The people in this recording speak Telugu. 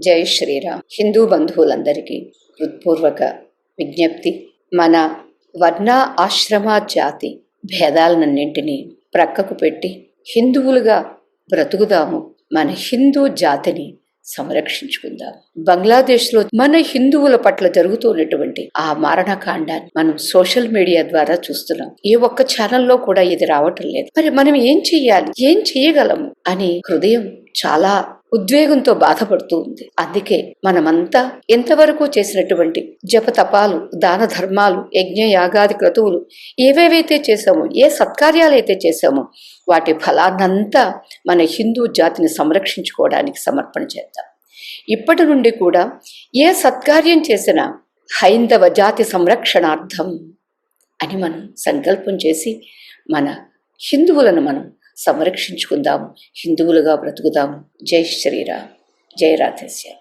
జై శ్రీరామ్. హిందూ బంధువులందరికీ హృత్పూర్వక విజ్ఞప్తి. మన వర్ణ ఆశ్రమ జాతి భేదాలన్నింటినీ ప్రక్కకు పెట్టి హిందువులుగా బ్రతుకుదాము. మన హిందూ జాతిని సంరక్షించుకుందాం. బంగ్లాదేశ్లో మన హిందువుల పట్ల జరుగుతున్నటువంటి ఆ మారణకాండాన్ని మనం సోషల్ మీడియా ద్వారా చూస్తున్నాం. ఏ ఒక్క ఛానల్లో కూడా ఇది రావటం లేదు. మరి మనం ఏం చెయ్యాలి? ఏం చేయగలము అని హృదయం చాలా ఉద్వేగంతో బాధపడుతూ ఉంది. అందుకే మనమంతా ఎంతవరకు చేసినటువంటి జపతపాలు దాన ధర్మాలు యజ్ఞ యాగాది క్రతువులు ఏవేవైతే చేశామో ఏ సత్కార్యాలైతే చేశామో వాటి ఫలాన్నంతా మన హిందూ జాతిని సంరక్షించుకోవడానికి సమర్పణ చేద్దాం. ఇప్పటి నుండి కూడా ఏ సత్కార్యం చేసినా హైందవ జాతి సంరక్షణార్థం అని మనం సంకల్పం చేసి మన హిందువులను మనం సంరక్షించుకుందాము హిందువులుగా బ్రతుకుదాము జై శ్రీరామ్. జై రాధేశ్యామ్.